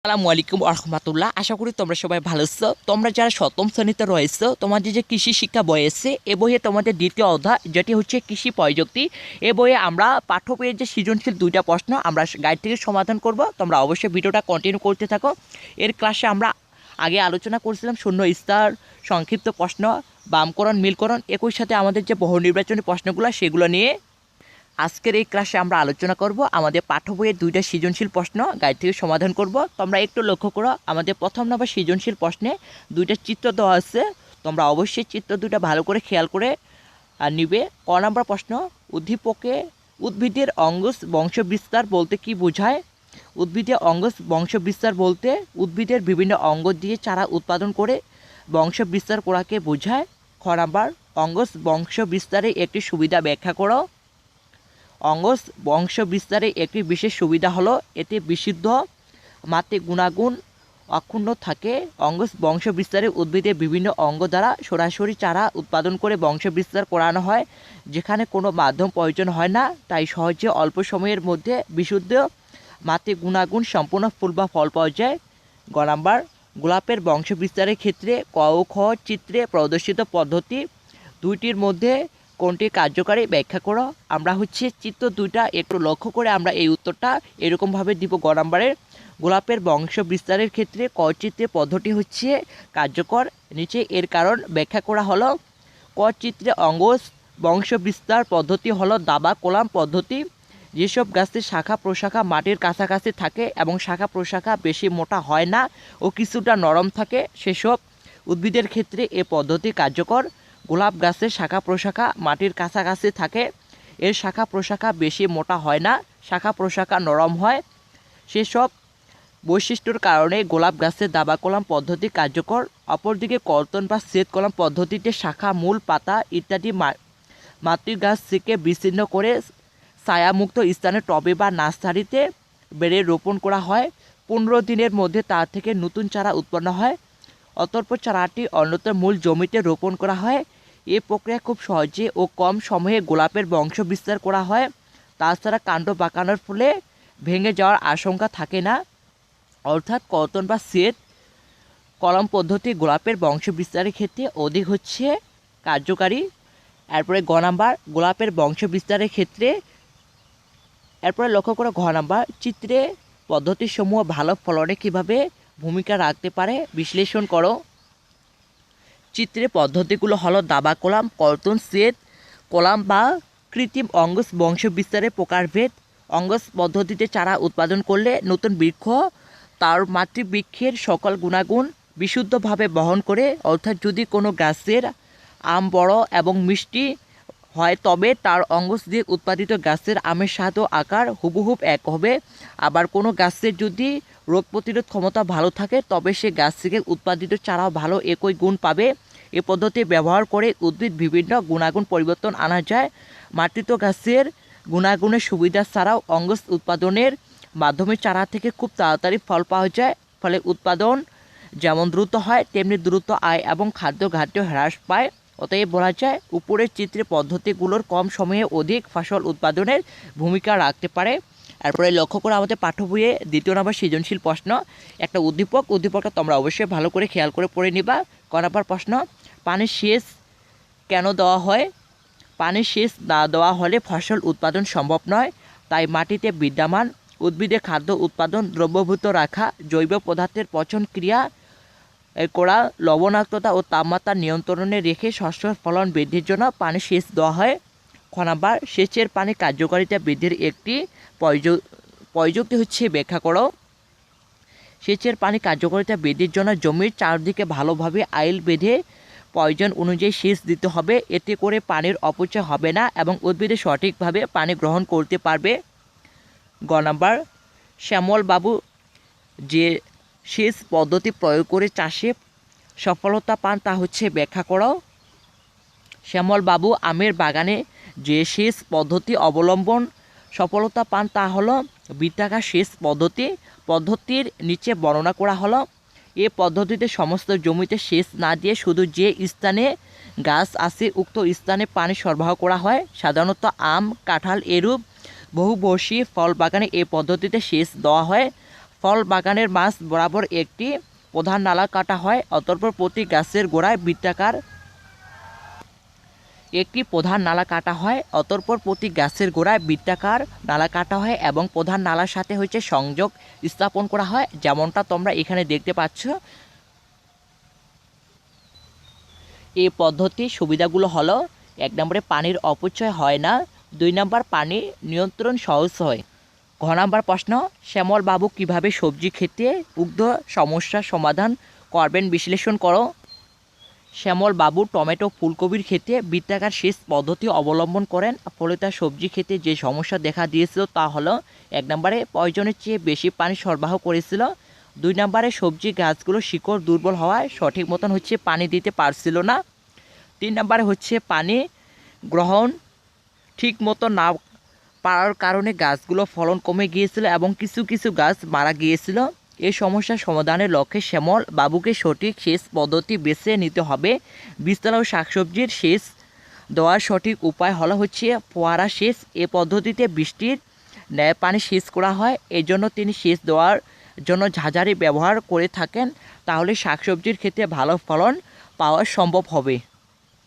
আসসালামু আলাইকুম রহমতুল্লাহ আশা করি তোমরা সবাই ভালো আছো। তোমরা যারা সপ্তম শ্রেণীতে রয়েছো, তোমাদের যে কৃষি শিক্ষা বই আছে, এ বইয়ে তোমাদের দ্বিতীয় অধ্যায়, যেটি হচ্ছে কৃষি প্রযুক্তি, এ বইয়ে আমরা পাঠ্য বইয়ের যে সৃজনশীল দুইটা প্রশ্ন, আমরা গাইড থেকে সমাধান করব। তোমরা অবশ্যই ভিডিওটা কন্টিনিউ করতে থাকো। এর ক্লাসে আমরা আগে আলোচনা করছিলাম শূন্য স্তর, সংক্ষিপ্ত প্রশ্ন, বামকরণ, মিলকরণ, একই সাথে আমাদের যে বহু নির্বাচনী প্রশ্নগুলো, সেগুলো নিয়ে আজকের এই ক্লাসে আমরা আলোচনা করব আমাদের পাঠ্য বইয়ের দুইটা সৃজনশীল প্রশ্ন গাইড থেকে সমাধান করব। তোমরা একটু লক্ষ্য করো, আমাদের প্রথম নম্বর সৃজনশীল প্রশ্নে দুইটা চিত্র দেওয়া আছে। তোমরা অবশ্যই চিত্র দুইটা ভালো করে খেয়াল করে নিবে। ক নম্বর প্রশ্ন, উদ্দীপকে উদ্ভিদের অঙ্গস বংশ বিস্তার বলতে কি বোঝায়? উদ্ভিদের অঙ্গস বংশ বিস্তার বলতে উদ্ভিদের বিভিন্ন অঙ্গ দিয়ে চারা উৎপাদন করে বংশ বিস্তার করাকে বোঝায়। খ নাম্বার, অঙ্গস বংশ বিস্তারে একটি সুবিধা ব্যাখ্যা করো। অঙ্গস বংশ বিস্তারে একটি বিশেষ সুবিধা হলো, এতে বিশুদ্ধ মাত্রে গুণাগুণ অক্ষুণ্ণ থাকে। অঙ্গস বংশ বিস্তারে উদ্ভিদের বিভিন্ন অঙ্গ দ্বারা সরাসরি চারা উৎপাদন করে বংশ বিস্তার করানো হয়, যেখানে কোনো মাধ্যম প্রয়োজন হয় না। তাই সহজে অল্প সময়ের মধ্যে বিশুদ্ধ মাত্রে গুণাগুণ সম্পূর্ণ ফুল বা ফল পাওয়া যায়। গ নাম্বার, গোলাপের বংশ বিস্তারের ক্ষেত্রে ক ও খ চিত্রে প্রদর্শিত পদ্ধতি। দুইটির মধ্যে কোনটি কার্যকারী ব্যাখ্যা করো। আমরা হচ্ছে চিত্র দুইটা একটু লক্ষ্য করে আমরা এই উত্তরটা এরকমভাবে দিব গ নাম্বারের গোলাপের বংশ বিস্তারের ক্ষেত্রে চিত্রে পদ্ধতি হচ্ছে কার্যকর। নিচে এর কারণ ব্যাখ্যা করা হলো। চিত্রে অঙ্গজ বংশ বিস্তার পদ্ধতি হলো দাবা কোলাম পদ্ধতি। যেসব গাছের শাখা প্রশাখা মাটির কাছাকাছি থাকে এবং শাখা প্রশাখা বেশি মোটা হয় না ও কিছুটা নরম থাকে, সেসব উদ্ভিদের ক্ষেত্রে এ পদ্ধতি কার্যকর। গোলাপ গাছের শাখা প্রশাখা মাটির কাছাকাছি থাকে। এর শাখা প্রশাখা বেশি মোটা হয় না, শাখা প্রশাখা নরম হয়। সেসব বৈশিষ্ট্যর কারণে গোলাপ গাছের দাবা কলাম পদ্ধতি কার্যকর। অপরদিকে কর্তন বা সেত কলাম পদ্ধতিতে শাখা, মূল, পাতা ইত্যাদি মা- মাতৃ গাছ থেকে বিচ্ছিন্ন করে ছায়ামুক্ত স্থানে টবে বা নার্সারিতে বেড়ে রোপণ করা হয়। পনেরো দিনের মধ্যে তা থেকে নতুন চারা উৎপন্ন হয়। অতর্পর চারাটি অন্যতম মূল জমিতে রোপণ করা হয়। এ প্রক্রিয়া খুব সহজে ও কম সময়ে গোলাপের বংশ বিস্তার করা হয়। তাছাড়া কাণ্ড বাঁকানোর ফলে ভেঙে যাওয়ার আশঙ্কা থাকে না। অর্থাৎ কর্তন বা সেট, কলম পদ্ধতি গোলাপের বংশ বিস্তারের ক্ষেত্রে অধিক হচ্ছে কার্যকারী। এরপরে গ নাম্বার, গোলাপের বংশ বিস্তারের ক্ষেত্রে, এরপরে লক্ষ্য করে ঘ নাম্বার, চিত্রে পদ্ধতিসমূহ ভালো ফলনে কীভাবে ভূমিকা রাখতে পারে, বিশ্লেষণ করো। চিত্রে পদ্ধতিগুলো হলো দাবা কলাম কর্তন সেট কলাম বা কৃত্রিম অঙ্গস বংশ বিস্তারের প্রকারভেদ। অঙ্গস পদ্ধতিতে চারা উৎপাদন করলে নতুন বৃক্ষ, তার মাতৃবৃক্ষের সকল গুণাগুণ বিশুদ্ধভাবে বহন করে, অর্থাৎ যদি কোনো গাছের আম বড় এবং মিষ্টি হয়, তবে তার অঙ্গস দিয়ে উৎপাদিত গাছের আমের স্বাদ ও আকার হুবহুব এক হবে। আবার কোনো গাছের যদি রোগ প্রতিরোধ ক্ষমতা ভালো থাকে, তবে সে গাছ থেকে উৎপাদিত চারাও ভালো একই গুণ পাবে। এ পদ্ধতি ব্যবহার করে উদ্ভিদ বিভিন্ন গুণাগুণ পরিবর্তন আনা যায়। মাতৃত্ব গাছের গুণাগুণের সুবিধা ছাড়াও অঙ্গস উৎপাদনের মাধ্যমে চারা থেকে খুব তাড়াতাড়ি ফল পাওয়া যায়। ফলে উৎপাদন যেমন দ্রুত হয়, তেমনি দ্রুত আয় এবং খাদ্য ঘাটতিও হ্রাস পায়। অতএব বলা যায়, উপরের চিত্রে পদ্ধতিগুলোর কম সময়ে অধিক ফসল উৎপাদনের ভূমিকা রাখতে পারে। এরপরে লক্ষ্য করে আমাদের পাঠ্য বইয়ে দ্বিতীয় নম্বর সৃজনশীল প্রশ্ন। একটা উদ্দীপক, উদ্দীপকটা তোমরা অবশ্যই ভালো করে খেয়াল করে পড়ে নিবা। ক নম্বর প্রশ্ন পানির সেচ কেন দেওয়া হয়? পানির সেচ না দেওয়া হলে ফসল উৎপাদন সম্ভব নয়। তাই মাটিতে বিদ্যমান উদ্ভিদে খাদ্য উৎপাদন, দ্রব্যভূত রাখা, জৈব পদার্থের পচন ক্রিয়া করা, লবণাক্ততা ও তাপমাত্রা নিয়ন্ত্রণে রেখে শস্য ফলন বৃদ্ধির জন্য পানি সেচ দেওয়া হয়। খ নাম্বার সেচের পানি কার্যকারিতা বৃদ্ধির একটি প্রযুক্তি হচ্ছে ব্যাখ্যা করো। সেচের পানি কার্যকারিতা বৃদ্ধির জন্য জমির চারদিকে ভালোভাবে আইল বেঁধে প্রয়োজন অনুযায়ী সেচ দিতে হবে। এতে করে পানির অপচয় হবে না এবং উদ্ভিদে সঠিকভাবে পানি গ্রহণ করতে পারবে। গ নাম্বার, শ্যামল বাবু যে সেচ পদ্ধতি প্রয়োগ করে চাষে সফলতা পান তা হচ্ছে ব্যাখ্যা করাও শ্যামল বাবু আমের বাগানে যে সেচ পদ্ধতি অবলম্বন সফলতা পান তা হলো বৃত্তাকার সেচ পদ্ধতি, পদ্ধতির নিচে বর্ণনা করা হলো। এ পদ্ধতিতে সমস্ত জমিতে সেচ না দিয়ে শুধু যে স্থানে গাছ আছে, উক্ত স্থানে পানি সরবরাহ করা হয়। সাধারণত আম, কাঁঠাল এরূপ বহুবর্ষী ফল বাগানে এ পদ্ধতিতে সেচ দেওয়া হয়। ফল বাগানের মাছ বরাবর একটি প্রধান নালা কাটা হয়, অতঃপর প্রতি গাছের গোড়ায় বৃত্তাকার একটি প্রধান নালা কাটা হয়, অতঃপর প্রতি গাছের গোড়ায় বৃত্তাকার নালা কাটা হয় এবং প্রধান নালার সাথে হচ্ছে সংযোগ স্থাপন করা হয়, যেমনটা তোমরা এখানে দেখতে পাচ্ছ। এই পদ্ধতির সুবিধাগুলো হলো, এক নম্বরে পানির অপচয় হয় না, দুই নম্বর পানি নিয়ন্ত্রণ সহজ হয়। ঘ নম্বর প্রশ্ন শ্যামল বাবু কীভাবে সবজি খেতে উগ্ধ সমস্যার সমাধান করবেন, বিশ্লেষণ করো। শ্যামল বাবু টমেটো ফুলকপির ক্ষেত্রে বৃত্তাকার সেচ পদ্ধতি অবলম্বন করেন। ফলে তার সবজি খেতে যে সমস্যা দেখা দিয়েছিল তা হলো, এক নম্বরে প্রয়োজনের চেয়ে বেশি পানি সরবরাহ করেছিল। দুই নম্বরে সবজি গাছগুলো শিকড় দুর্বল হওয়ায় সঠিক মতন হচ্ছে পানি দিতে পারছিল না। তিন নম্বরে হচ্ছে পানি গ্রহণ ঠিক মতো না পারার কারণে গাছগুলো ফলন কমে গিয়েছিল এবং কিছু কিছু গাছ মারা গিয়েছিল। এই সমস্যার সমাধানের লক্ষ্যে শ্যামল বাবুকে সঠিক সেচ পদ্ধতি বেছে নিতে হবে। বীজতলা ও শাকসবজির সেচ দেওয়ার সঠিক উপায় হলো হচ্ছে ফোয়ারা সেচ। এ পদ্ধতিতে বৃষ্টির ন্যায় পানি সেচ করা হয়। এই জন্য তিনি সেচ দেওয়ার জন্য ঝাঁঝারি ব্যবহার করে থাকেন। তাহলে শাকসবজির ক্ষেত্রে ভালো ফলন পাওয়া সম্ভব হবে।